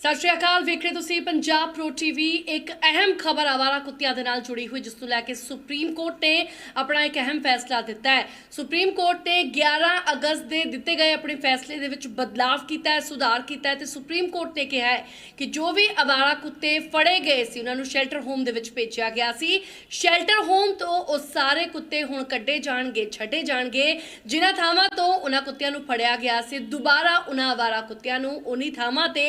ਸਤਿ ਸ਼੍ਰੀ ਅਕਾਲ ਵੇਖ ਰਹੇ ਤੁਸੀਂ ਪੰਜਾਬ ਪ੍ਰੋ ਟੀਵੀ। ਇੱਕ ਅਹਿਮ ਖਬਰ ਆਵਾਰਾ ਕੁੱਤਿਆਂ ਦੇ ਨਾਲ ਜੁੜੀ ਹੋਈ, ਜਿਸ ਨੂੰ ਲੈ ਕੇ ਸੁਪਰੀਮ ਕੋਰਟ ਨੇ ਆਪਣਾ ਇੱਕ ਅਹਿਮ ਫੈਸਲਾ ਦਿੱਤਾ ਹੈ। ਸੁਪਰੀਮ ਕੋਰਟ ਨੇ 11 ਅਗਸਤ ਦੇ ਦਿੱਤੇ ਗਏ ਆਪਣੇ ਫੈਸਲੇ ਦੇ ਵਿੱਚ ਬਦਲਾਅ ਕੀਤਾ ਹੈ, ਸੁਧਾਰ ਕੀਤਾ ਹੈ ਤੇ ਸੁਪਰੀਮ ਕੋਰਟ ਨੇ ਕਿਹਾ ਹੈ ਕਿ ਜੋ ਵੀ ਆਵਾਰਾ ਕੁੱਤੇ ਫੜੇ ਗਏ ਸੀ, ਉਹਨਾਂ ਨੂੰ ਸ਼ੈਲਟਰ ਹੋਮ ਦੇ ਵਿੱਚ ਭੇਜਿਆ ਗਿਆ ਸੀ। ਸ਼ੈਲਟਰ ਹੋਮ ਤੋਂ ਉਹ ਸਾਰੇ ਕੁੱਤੇ ਹੁਣ ਕੱਢੇ ਜਾਣਗੇ, ਛੱਡੇ ਜਾਣਗੇ। ਜਿਨ੍ਹਾਂ ਥਾਵਾਂ ਤੋਂ ਉਹਨਾਂ ਕੁੱਤਿਆਂ ਨੂੰ ਫੜਿਆ ਗਿਆ ਸੀ, ਦੁਬਾਰਾ ਉਹਨਾਂ ਆਵਾਰਾ ਕੁੱਤਿਆਂ ਨੂੰ ਉਨੀ ਥਾਵਾਂ ਤੇ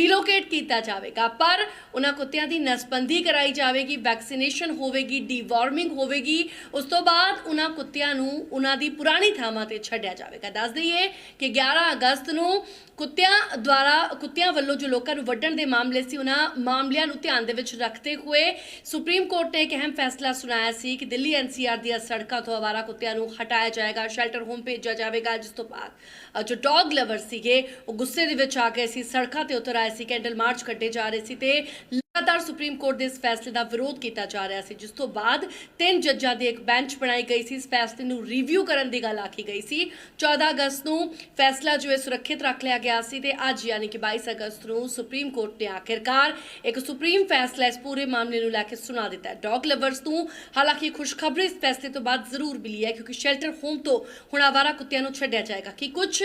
ਰੀਲੋਕੇਟ ਕੀਤਾ ਜਾਵੇਗਾ। ਪਰ ਉਹਨਾਂ ਕੁੱਤਿਆਂ ਦੀ ਨਸਬੰਦੀ ਕਰਾਈ ਜਾਵੇਗੀ ਵੈਕਸੀਨੇਸ਼ਨ ਹੋਵੇਗੀ ਡੀਵਾਰਮਿੰਗ ਹੋਵੇਗੀ। ਉਸ ਤੋਂ ਬਾਅਦ ਉਹਨਾਂ ਕੁੱਤਿਆਂ ਨੂੰ ਉਹਨਾਂ ਦੀ ਪੁਰਾਣੀ ਥਾਵਾਂ ਤੇ ਛੱਡਿਆ ਜਾਵੇਗਾ। ਦੱਸ ਦਈਏ ਕਿ 11 ਅਗਸਤ ਨੂੰ ਕੁੱਤਿਆਂ ਦੁਆਰਾ, ਕੁੱਤਿਆਂ ਵੱਲੋਂ ਜੋ ਲੋਕਾਂ ਨੂੰ ਵੱਢਣ ਦੇ ਮਾਮਲੇ ਸੀ, ਉਹਨਾਂ ਮਾਮਲਿਆਂ ਨੂੰ ਧਿਆਨ ਦੇ ਵਿੱਚ ਰੱਖਦੇ ਹੋਏ ਸੁਪਰੀਮ ਕੋਰਟ ਨੇ ਇੱਕ ਅਹਿਮ ਫੈਸਲਾ ਸੁਣਾਇਆ ਸੀ ਕਿ ਦਿੱਲੀ ਐਨਸੀਆਰ ਦੀਆਂ ਸੜਕਾਂ ਤੋਂ ਆਵਾਰਾ ਕੁੱਤਿਆਂ ਨੂੰ ਹਟਾਇਆ ਜਾਏਗਾ ਸ਼ੈਲਟਰ ਹੋਮ ਭੇਜਿਆ ਜਾਵੇਗਾ। ਜਿਸ ਤੋਂ ਬਾਅਦ ਜੋ ਡੌਗ ਲਵਰ ਸੀਗੇ, ਉਹ ਗੁੱਸੇ ਦੇ ਵਿੱਚ ਆ ਕੇ ਸੀ। ਸੜਕਾਂ ਤੇ ਉਤਰ ਆਏ ਸੀ ਕੈਂਡਲ ਮਾਰਚ ਕੱਢੇ ਜਾ ਰਹੇ ਸੀ ਤੇ ਲਗਾਤਾਰ ਸੁਪਰੀਮ ਕੋਰਟ ਦੇ ਇਸ ਫੈਸਲੇ ਦਾ ਵਿਰੋਧ ਕੀਤਾ ਜਾ ਰਿਹਾ ਸੀ, ਜਿਸ ਤੋਂ ਬਾਅਦ ਤਿੰਨ ਜੱਜਾਂ ਦੀ ਇੱਕ ਬੈਂਚ ਬਣਾਈ ਗਈ ਸੀ। ਇਸ ਫੈਸਲੇ ਨੂੰ ਰਿਵਿਊ ਕਰਨ ਦੀ ਗੱਲ ਆਖੀ ਗਈ ਸੀ। 14 ਅਗਸਤ ਨੂੰ ਫੈਸਲਾ ਜੋ ਹੈ ਸੁਰੱਖਿਅਤ ਰੱਖ ਲਿਆ ਗਿਆ ਸੀ ਤੇ ਅੱਜ ਯਾਨੀ ਕਿ 22 ਅਗਸਤ ਨੂੰ ਸੁਪਰੀਮ ਕੋਰਟ ਨੇ ਆਖਿਰਕਾਰ ਇੱਕ ਸੁਪਰੀਮ ਫੈਸਲਾ ਇਸ ਪੂਰੇ ਮਾਮਲੇ ਨੂੰ ਲੈ ਕੇ ਸੁਣਾ ਦਿੱਤਾ ਹੈ। ਡੌਗ ਲਵਰਸ ਨੂੰ ਹਾਲਾਂਕਿ ਖੁਸ਼ਖਬਰੀ ਇਸ ਫੈਸਲੇ ਤੋਂ ਬਾਅਦ ਜ਼ਰੂਰ ਮਿਲੀ ਹੈ, ਕਿਉਂਕਿ ਸ਼ੈਲਟਰ ਹੋਮ ਤੋਂ ਹੁਣ ਆਵਾਰਾ ਕੁੱਤਿਆਂ ਨੂੰ ਛੱਡਿਆ ਜਾਏਗਾ। ਕਿ ਕੁਝ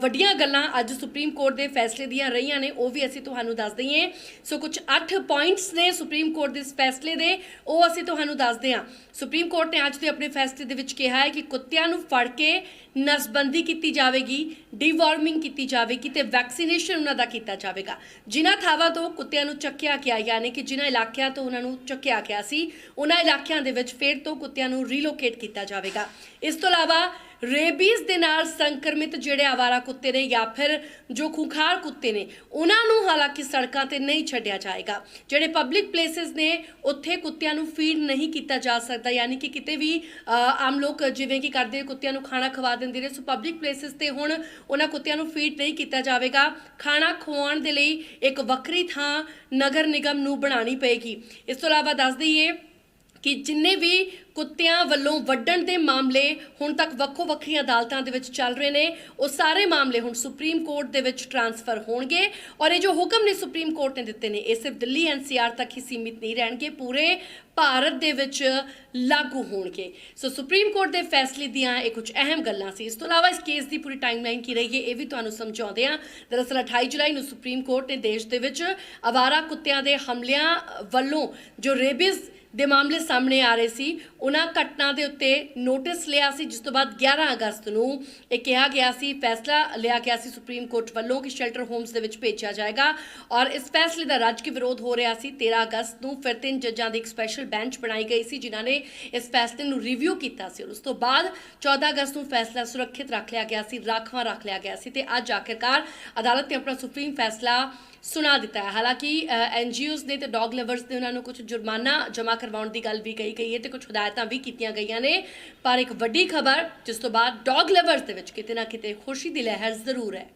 ਵੱਡੀਆਂ ਗੱਲਾਂ ਅੱਜ ਸੁਪਰੀਮ ਕੋਰਟ ਦੇ ਫੈਸਲੇ ਦੀਆਂ ਰਹੀਆਂ ਨੇ, ਉਹ ਵੀ ਅਸੀਂ ਤੁਹਾਨੂੰ ਦੱਸ ਦਈਏ। ਸੋ ਕੁਝ 8 ਪੁਆਇੰਟਸ ਨੇ ਸੁਪਰੀਮ ਕੋਰਟ ਦੇ ਇਸ ਫੈਸਲੇ ਦੇ, ਉਹ ਅਸੀਂ ਤੁਹਾਨੂੰ ਦੱਸਦੇ ਹਾਂ। ਸੁਪਰੀਮ ਕੋਰਟ ਨੇ ਅੱਜ ਦੇ ਆਪਣੇ ਫੈਸਲੇ ਦੇ ਵਿੱਚ ਕਿਹਾ ਹੈ ਕਿ ਕੁੱਤਿਆਂ ਨੂੰ ਫੜ ਕੇ ਨਸਬੰਦੀ ਕੀਤੀ ਜਾਵੇਗੀ ਡੀਵਾਰਮਿੰਗ ਕੀਤੀ ਜਾਵੇਗੀ ਤੇ ਵੈਕਸੀਨੇਸ਼ਨ ਉਹਨਾਂ ਦਾ ਕੀਤਾ ਜਾਵੇਗਾ। ਜਿਨ੍ਹਾਂ ਥਾਵਾਂ ਤੋਂ ਕੁੱਤਿਆਂ ਨੂੰ ਚੱਕਿਆ ਗਿਆ ਯਾਨੀ ਕਿ ਜਿਨ੍ਹਾਂ ਇਲਾਕਿਆਂ ਤੋਂ ਉਹਨਾਂ ਨੂੰ ਚੱਕਿਆ ਗਿਆ ਸੀ, ਉਹਨਾਂ ਇਲਾਕਿਆਂ ਦੇ ਵਿੱਚ ਫਿਰ ਤੋਂ ਕੁੱਤਿਆਂ ਨੂੰ ਰੀਲੋਕੇਟ ਕੀਤਾ ਜਾਵੇਗਾ। ਇਸ ਤੋਂ ਇਲਾਵਾ ਰੇਬੀਜ਼ ਦੇ ਨਾਲ ਸੰਕਰਮਿਤ ਜਿਹੜੇ ਆਵਾਰਾ ਕੁੱਤੇ ਨੇ ਜਾਂ ਫਿਰ ਜੋ ਖੁੰਖਾਰ ਕੁੱਤੇ ਨੇ, ਉਹਨਾਂ ਨੂੰ ਹਾਲਾਂਕਿ ਸੜਕਾਂ ਤੇ ਨਹੀਂ ਛੱਡਿਆ ਜਾਏਗਾ। ਜਿਹੜੇ ਪਬਲਿਕ ਪਲੇਸਿਸ ਨੇ, ਉੱਥੇ ਕੁੱਤਿਆਂ ਨੂੰ ਫੀਡ ਨਹੀਂ ਕੀਤਾ ਜਾ ਸਕਦਾ, ਯਾਨੀ ਕਿ ਕਿਤੇ ਵੀ ਆਮ ਲੋਕ ਜਿਵੇਂ ਕਿ ਕਰਦੇ ਕੁੱਤਿਆਂ ਨੂੰ ਖਾਣਾ ਖਵਾ ਦਿੰਦੇ ਨੇ, ਸੋ ਪਬਲਿਕ ਪਲੇਸਿਸ ਤੇ ਹੁਣ ਉਹਨਾਂ ਕੁੱਤਿਆਂ ਨੂੰ ਫੀਡ ਨਹੀਂ ਕੀਤਾ ਜਾਵੇਗਾ। ਖਾਣਾ ਖਵਾਉਣ ਦੇ ਲਈ ਇੱਕ ਵੱਖਰੀ ਥਾਂ ਨਗਰ ਨਿਗਮ ਨੂੰ ਬਣਾਉਣੀ ਪਏਗੀ। ਇਸ ਤੋਂ ਇਲਾਵਾ ਦੱਸ ਦਈਏ ਕਿ ਜਿੰਨੇ ਵੀ ਕੁੱਤਿਆਂ ਵੱਲੋਂ ਵੱਢਣ ਦੇ ਮਾਮਲੇ ਹੁਣ ਤੱਕ ਵੱਖੋ ਵੱਖਰੀਆਂ ਅਦਾਲਤਾਂ ਦੇ ਵਿੱਚ ਚੱਲ ਰਹੇ ਨੇ, ਉਹ ਸਾਰੇ ਮਾਮਲੇ ਹੁਣ ਸੁਪਰੀਮ ਕੋਰਟ ਦੇ ਵਿੱਚ ਟਰਾਂਸਫਰ ਹੋਣਗੇ ਔਰ ਇਹ ਜੋ ਹੁਕਮ ਨੇ ਸੁਪਰੀਮ ਕੋਰਟ ਨੇ ਦਿੱਤੇ ਨੇ, ਇਹ ਸਿਰਫ ਦਿੱਲੀ ਐਨਸੀਆਰ ਤੱਕ ਹੀ ਸੀਮਿਤ ਨਹੀਂ ਰਹਿਣਗੇ, ਪੂਰੇ ਭਾਰਤ ਦੇ ਵਿੱਚ ਲਾਗੂ ਹੋਣਗੇ। ਸੋ ਸੁਪਰੀਮ ਕੋਰਟ ਦੇ ਫੈਸਲੇ ਦੀਆਂ ਇਹ ਕੁਝ ਅਹਿਮ ਗੱਲਾਂ ਸੀ। ਇਸ ਤੋਂ ਇਲਾਵਾ ਇਸ ਕੇਸ ਦੀ ਪੂਰੀ ਟਾਈਮਲਾਈਨ ਕੀ ਰਹੀ ਹੈ, ਇਹ ਵੀ ਤੁਹਾਨੂੰ ਸਮਝਾਉਂਦੇ ਹਾਂ। ਦਰਅਸਲ 28 ਜੁਲਾਈ ਨੂੰ ਸੁਪਰੀਮ ਕੋਰਟ ਨੇ ਦੇਸ਼ ਦੇ ਵਿੱਚ ਅਵਾਰਾ ਕੁੱਤਿਆਂ ਦੇ ਹਮਲਿਆਂ ਵੱਲੋਂ ਜੋ ਰੇਬੀਜ਼ ਦੇ ਮਾਮਲੇ ਸਾਹਮਣੇ ਆ ਰਹੇ ਸੀ। ਉਹਨਾਂ ਘਟਨਾ ਦੇ ਉੱਤੇ ਨੋਟਿਸ ਲਿਆ ਸੀ, ਜਿਸ ਤੋਂ ਬਾਅਦ 11 ਅਗਸਤ ਨੂੰ ਇਹ ਕਿਹਾ ਗਿਆ ਸੀ, ਫੈਸਲਾ ਲਿਆ ਗਿਆ ਸੀ ਸੁਪਰੀਮ ਕੋਰਟ ਵੱਲੋਂ ਕਿ ਸ਼ੈਲਟਰ ਹੋਮਸ ਦੇ ਵਿੱਚ ਭੇਜਿਆ ਜਾਏਗਾ ਔਰ ਇਸ ਫੈਸਲੇ ਦਾ ਰੱਜ ਕੇ ਵਿਰੋਧ ਹੋ ਰਿਹਾ ਸੀ। 13 ਅਗਸਤ ਨੂੰ ਫਿਰ ਤਿੰਨ ਜੱਜਾਂ ਦੀ ਇੱਕ ਸਪੈਸ਼ਲ ਬੈਂਚ ਬਣਾਈ ਗਈ ਸੀ, ਜਿਨ੍ਹਾਂ ਨੇ ਇਸ ਫੈਸਲੇ ਨੂੰ ਰਿਵਿਊ ਕੀਤਾ ਸੀ ਔਰ ਉਸ ਤੋਂ ਬਾਅਦ 14 ਅਗਸਤ ਨੂੰ ਫੈਸਲਾ ਸੁਰੱਖਿਅਤ ਰੱਖ ਲਿਆ ਗਿਆ ਸੀ, ਰਾਖਵਾਂ ਰੱਖ ਲਿਆ ਗਿਆ ਸੀ ਤੇ ਅੱਜ ਆਖਿਰਕਾਰ ਅਦਾਲਤ ਨੇ ਆਪਣਾ ਸੁਪਰੀਮ ਫੈਸਲਾ ਸੁਣਾ ਦਿੱਤਾ ਹੈ। ਹਾਲਾਂਕਿ ਐਨਜੀਓਜ਼ ਨੇ ਤੇ ਡੌਗ ਲਵਰਸ ਨੇ ਉਹਨਾਂ ਨੂੰ ਕੁਝ ਜੁਰਮਾਨਾ ਜਮ੍ਹਾਂ ਕਰਵਾਉਣ ਦੀ ਗੱਲ ਵੀ ਕਹੀ ਗਈ ਹੈ ਤੇ ਕੁਝ ਹਦਾਇਤਾਂ ਵੀ ਕੀਤੀਆਂ ਗਈਆਂ ਨੇ। ਪਰ ਇੱਕ ਵੱਡੀ ਖਬਰ, ਜਿਸ ਤੋਂ ਬਾਅਦ ਡੌਗ ਲਵਰਸ ਦੇ ਵਿੱਚ ਕਿਤੇ ਨਾ ਕਿਤੇ ਖੁਸ਼ੀ ਦੀ ਲਹਿਰ ਜ਼ਰੂਰ ਹੈ।